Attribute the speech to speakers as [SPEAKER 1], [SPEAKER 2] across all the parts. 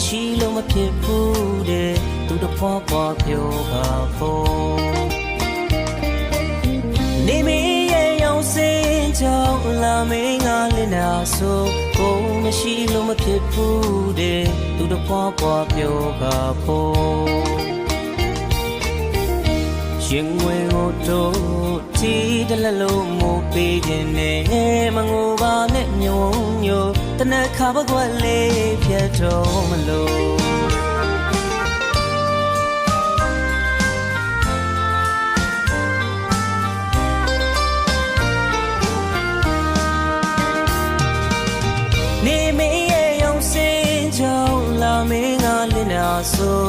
[SPEAKER 1] ကိုမရှိလို့မဖြစ်ဘူးတဲ့သူတဖွားပွားပြောပါဖို့နေမရဲ့ရောင်စင်ကြောင့်လာမင်းကလင်းနာဆိုကိုမရှိလို့မဖြစ်ဘူးတဲ့သူတဖွားပွားပြောပါဖို့ရင်ဝင်ကိုတို့တီတလလုံးမို့ပေးခြင်းနဲ့မငိုပါနဲ့မြုံညို တနခါပကွက်လေးပြတ်တော့မလို့နေမင်းရဲ့ရောင်စင်ကြောင့်လာမင်းကလင်းနာဆို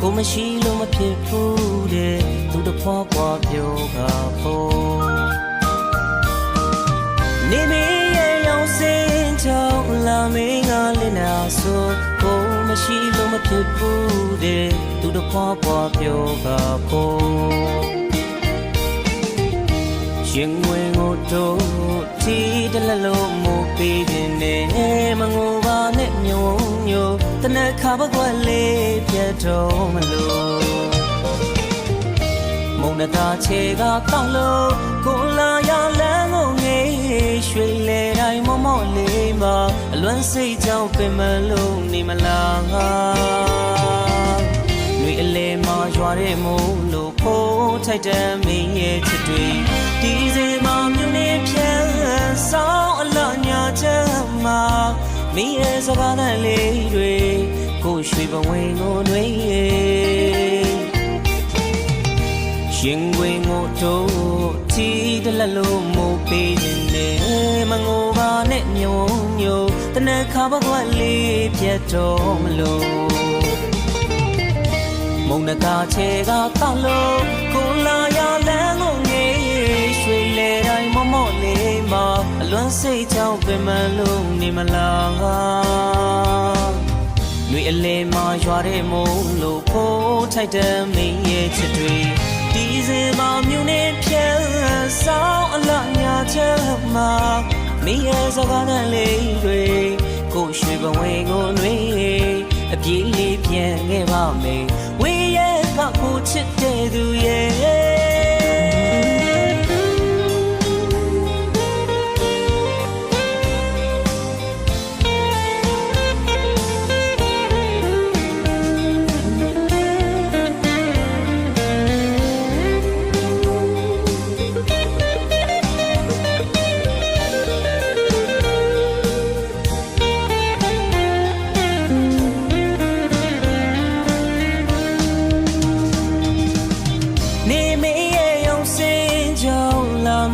[SPEAKER 1] ကိုမရှိလို့မဖြစ်ဘူးတဲ့သူတဖွားပွားပြောပါဖို့နေမ ကလင်းနာဆိုကိုမရှိလို့မဖြစ်ဘူးတဲ့သူတဖွားပွားပြောပါဖို့ရင်ဝင်ကိုတို့တီတလလုံးမို့ပေးခြင်းနဲ့မငိုပါနဲ့မြုံညိုတနခါပကွက်လေးပြတ်တော့မလို့မုံနတာချေကတောက်လို့ကိုလာရလ မှာအလွမ်းစိတ်ကြောင့်ပင်မလုံးနေမလားငါတွေအလဲမှာရွာတဲ့မုံလို့ဖိုးထိုက်တဲ့မင်းရဲ့ချစ်တွေဒီစေမှာမြုံနေပြန်ဆောင်အလညာချက်မှာမင်းရဲ့စကားနဲ့လေးတွေကိုရွှေပဝင်းကိုတွေရှ င်ဝင်ကိုတို့တီတလလုံးမို့ပေးခြင်းနဲ့မငိုပါနဲ့မြုံညိုတနခါပကွက်လေးပြတ်တော့မလို့မုံနတာချေကတောက်လို့ကိုလာရလန်းကိုငေးရွှေလေတိုင်းမမော့လေးမှာအလွမ်းစိတ်ကြောင့်ပင်မလုံးနေမလားငါနှွေအလဲမှာရွာတဲ့မုံလို့ဖိုးထိုက်တဲ့မင်းရဲ့ချစ်တွေ ဒီစင်မှာမြူနေပြန်ဆောင်အလညာချက်မှာမင်းရဲ့စကားနဲ့လေးတွေကိုရွှေပဝေကိုနှွေအပြေးလေးပြန်ခဲ့ပါမယ်ဝေးရဲ့ကကိုချစ်တဲ့သူရဲ့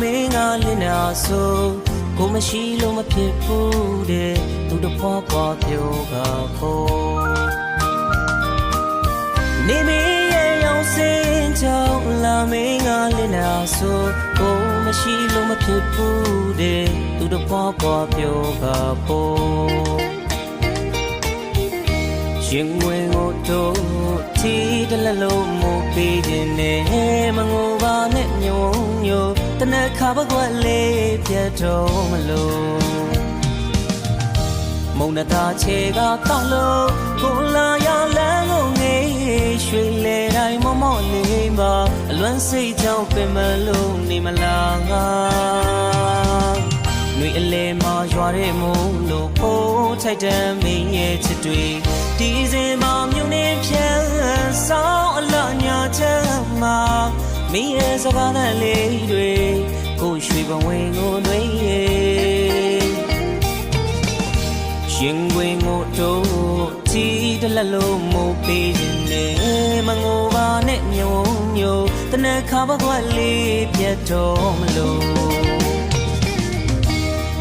[SPEAKER 1] မင်းကလင်းနာဆိုကိုမရှိလို့မဖြစ်ဘူးတဲ့သူတဖွားပွားပြောပါဖို့နေမင်းရဲ့ရောင်စင်ကြောင့်လာမင်းကလင်းနာဆိုကိုမရှိလို့မဖြစ်ဘူးတဲ့သူတဖွားပွားပြောပါဖို့ ရင်ဝင်ကိုတို့တီတလလုံးမို့ပေးခြင်းနဲ့မငိုပါနဲ့ညုံညိုတနခါပကွက်လေးပြတ်တော့မလို့မုံနတာချေကတောက်လို့ကိုလာရလန်းကိုငေးရွှေလေတိုင်းမမော့လေးမှာအလွမ်းစိတ်ကြောင့်ပင်မလုံးနေမလားငါနှွေအလဲမှာရွာတဲ့မုံလို့ဖိုး ထိုက်တဲ့မင်းရဲ့ချစ်တွေဒီစင်မှာမြုံနေပြန်ဆောင်အလညာချက်မှာမင်းရဲ့စကားနဲ့လေးတွေကိုရွှေပဝင်းကိုနှွေရှင်ဝင်ကိုတို့တီတလလုံးမို့ပေးခြင်းနဲ့မငိုပါနဲ့မြုံညိုတနခါပကွက်လေးပြတ်တော့မလို့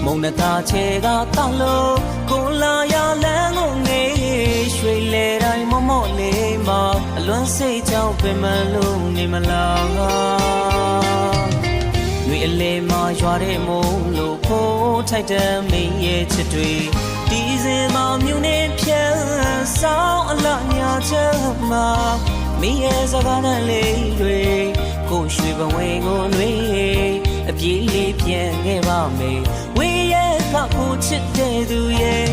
[SPEAKER 1] မုံနတာချေကတောက်လို့ကိုလာရလန်းကိုငေးရွှေလေတိုင်းမမော့လေးမှာအလွမ်းစိတ်ကြောင့်ပင်မလုံးနေမလားငါနှွေအလဲမှာရွာတဲ့မုံလို့ဖိုးထိုက်တဲ့မင်းရဲ့ချစ်တွေဒီစင်မှာမြူနေပြန်ဆောင်အလညာချက်မှာမင်းရဲ့စကားနဲ့လေးတွေကိုရွှေပဝင်းကိုနှွေအပြေးလေးပြန်ခဲ့ပါမယ် ဝေးရဲ့ကကိုချစ်တဲ့သူရဲ့